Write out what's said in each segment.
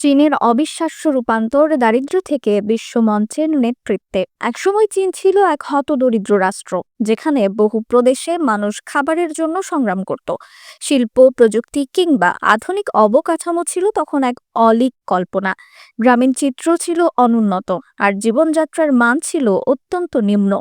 চীনের অবিশ্বাস্য রূপান্তর দারিদ্র্য থেকে বিশ্বমঞ্চের নেতৃত্বে। একসময় চীন ছিল এক হতদরিদ্র রাষ্ট্র, যেখানে বহু প্রদেশে মানুষ খাবারের জন্য সংগ্রাম করত। শিল্প, প্রযুক্তি কিংবা আধুনিক অবকাঠামো ছিল তখন এক অলিক কল্পনা। গ্রামীণ চিত্র ছিল অনুন্নত, আর জীবনযাত্রার মান ছিল অত্যন্ত নিম্ন।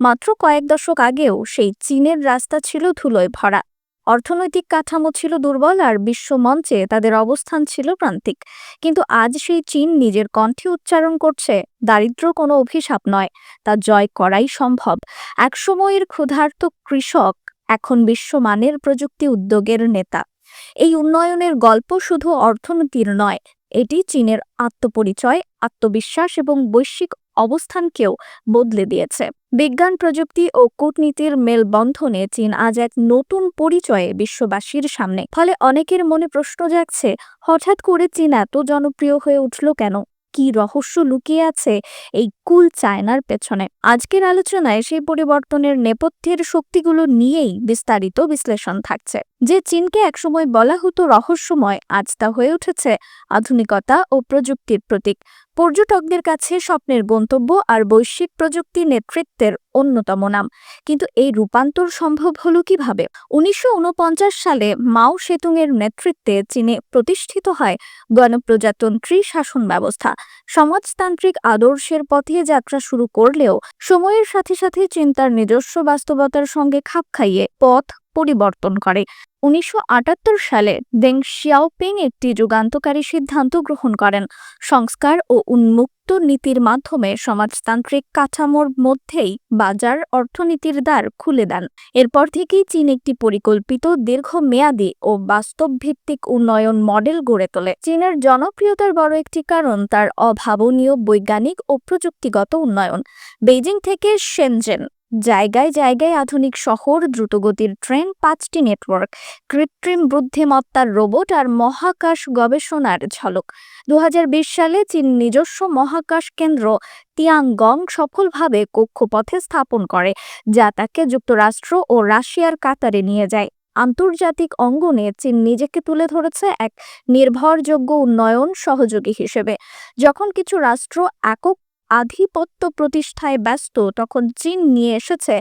মাত্র কয়েক দশক আগেও সেই চীনের রাস্তা ছিল ধুলোয় ভরা। অর্থনৈতিক কাঠামো ছিল দুর্বল আর বিশ্বমঞ্চে তাদের অবস্থান ছিল প্রান্তিক। কিন্তু আজ সেই চীন নিজের কণ্ঠে উচ্চারণ করছে দারিদ্র কোনো অভিশাপ নয়, তা জয় করাই সম্ভব। একসময়ের ক্ষুধার্ত কৃষক এখন বিশ্বমানের প্রযুক্তি উদ্যোগের নেতা। এই উন্নয়নের গল্প শুধু অর্থনীতির নয়, এটি চীনের আত্মপরিচয়, আত্মবিশ্বাস এবং বৈশ্বিক অবস্থানকেও বদলে দিয়েছে। বিজ্ঞান, প্রযুক্তি ও কূটনীতির মেলবন্ধনে চীন আজ এক নতুন পরিচয়ে বিশ্ববাসীর সামনে। ফলে অনেকের মনে প্রশ্ন জাগছে, হঠাৎ করে চীন এত জনপ্রিয় হয়ে উঠল কেন? কি রহস্য লুকিয়ে আছে এই কুল চায়নার পেছনে? আজকের আলোচনায় সেই পরিবর্তনের নেপথ্যের শক্তিগুলো নিয়েই বিস্তারিত বিশ্লেষণ থাকছে। যে চীনকে একসময় বলা হতো রহস্যময়, আজ তা হয়ে উঠেছে আধুনিকতা ও প্রযুক্তির প্রতীক। পর্যটকদের কাছে স্বপ্নের গন্তব্য আর বৈশ্বিক প্রযুক্তি নেতৃত্বের অন্যতম নাম। কিন্তু এই রূপান্তর সম্ভব হলো কীভাবে? উনিশশো উনপঞ্চাশ সালে মাও সেতুংয়ের নেতৃত্বে চীনে প্রতিষ্ঠিত হয় গণপ্রজাতন্ত্রী শাসন ব্যবস্থা। সমাজতান্ত্রিক আদর্শের পথে যাত্রা শুরু করলেও সময়ের সাথে সাথে চিন্তার নিজস্ব বাস্তবতার সঙ্গে খাপ খাইয়ে পথ পরিবর্তন করে। উনিশশো আটাত্তর সালে দেং শিয়াওপিং একটি যুগান্তকারী সিদ্ধান্ত গ্রহণ করেন। সংস্কার ও উন্মুক্ত নীতির মাধ্যমে সমাজতান্ত্রিক কাঠামোর মধ্যেই বাজার অর্থনীতির দ্বার খুলে দেন। এরপর থেকেই চীন একটি পরিকল্পিত দীর্ঘমেয়াদী ও বাস্তবভিত্তিক উন্নয়ন মডেল গড়ে তোলে। চীনের জনপ্রিয়তার বড় একটি কারণ তার অভাবনীয় বৈজ্ঞানিক ও প্রযুক্তিগত উন্নয়ন। বেইজিং থেকে শেনজেন জায়গায় জায়গায় আধুনিক শহর, দ্রুতগতির ট্রেন, পাঁচটি নেটওয়ার্ক, কৃত্রিম বুদ্ধিমত্তার রোবট আর মহাকাশ গবেষণার ঝলক। দুহাজার বিশ সালে চীন নিজস্ব মহাকাশ কেন্দ্র তিয়াংগং সফলভাবে কক্ষপথে স্থাপন করে, যা তাকে যুক্তরাষ্ট্র ও রাশিয়ার কাতারে নিয়ে যায়। আন্তর্জাতিক অঙ্গনে চীন নিজেকে তুলে ধরেছে এক নির্ভরযোগ্য উন্নয়ন সহযোগী হিসেবে। যখন কিছু রাষ্ট্র একক আধিপত্য প্রতিষ্ঠায় ব্যস্ত তখন চীন নিয়ে এসেছে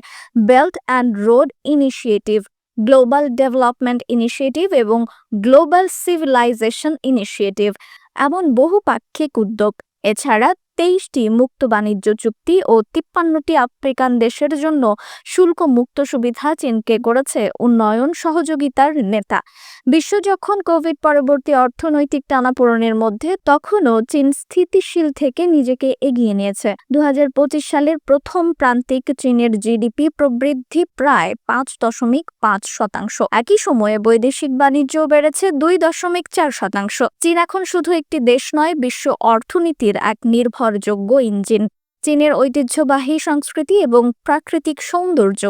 belt and road initiative global development initiative এবং গ্লোবাল সিভিলাইজেশন ইনিশিয়েটিভ এমন বহুপাক্ষিক উদ্যোগ। এছাড়া তেইশটি মুক্ত বাণিজ্য চুক্তি ও তিপ্পান্নটি আফ্রিকান দেশের জন্য শুল্ক মুক্ত সুবিধা চীনকে করেছে উন্নয়ন সহযোগিতার নেতা। বিশ্ব যখন কোভিড পরবর্তী অর্থনৈতিক টানাপোড়নের মধ্যে, তখনও চীন স্থিতিশীল থেকে নিজেকে এগিয়ে নিয়েছে। দু হাজার পঁচিশ সালের প্রথম প্রান্তিক চীনের জিডিপি প্রবৃদ্ধি প্রায় পাঁচ দশমিক পাঁচ শতাংশ। একই সময়ে বৈদেশিক বাণিজ্য বেড়েছে দুই দশমিক চার শতাংশ। চীন এখন শুধু একটি দেশ নয়, বিশ্ব অর্থনীতির এক নির্ভরযোগ্য ইঞ্জিন। চীনের ঐতিহ্যবাহী সংস্কৃতি এবং প্রাকৃতিক সৌন্দর্য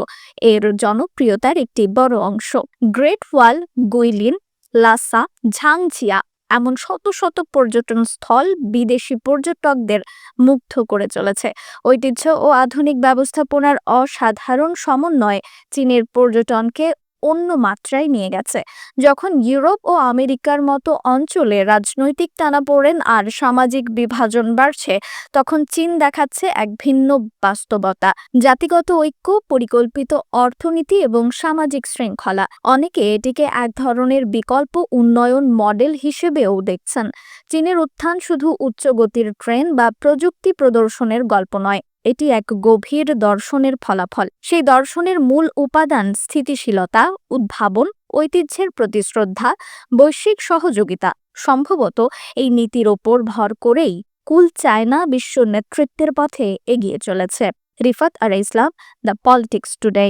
এর জনপ্রিয়তার একটি বড় অংশ। গ্রেট ওয়াল, গুইলিন, লাসা ঝাংজিয়া এমন শত শত পর্যটন স্থল বিদেশি পর্যটকদের মুগ্ধ করে চলেছে। ঐতিহ্য ও আধুনিক ব্যবস্থাপনার অসাধারণ সমন্বয় চীনের পর্যটনকে অন্য মাত্রায় নিয়ে গেছে। যখন ইউরোপ ও আমেরিকার মতো অঞ্চলে রাজনৈতিক টানাপোড়েন আর সামাজিক বিভাজন বাড়ছে, তখন চীন দেখাচ্ছে এক ভিন্ন বাস্তবতা। জাতিগত ঐক্য, পরিকল্পিত অর্থনীতি এবং সামাজিক শৃঙ্খলা। অনেকে এটিকে এক ধরনের বিকল্প উন্নয়ন মডেল হিসেবেও দেখছেন। চীনের উত্থান শুধু উচ্চগতির ট্রেন বা প্রযুক্তি প্রদর্শনের গল্প নয়। এটি এক গভীর দর্শনের ফলাফল। সেই দর্শনের মূল উপাদান স্থিতিশীলতা, উদ্ভাবন, ঐতিহ্যের প্রতি শ্রদ্ধা বৈশ্বিক সহযোগিতা। সম্ভবত এই নীতির ওপর ভর করেই কুল চায়না বিশ্ব নেতৃত্বের পথে এগিয়ে চলেছে। রিফাত আর ইসলাম, দ্য পলিটিক্স টুডে।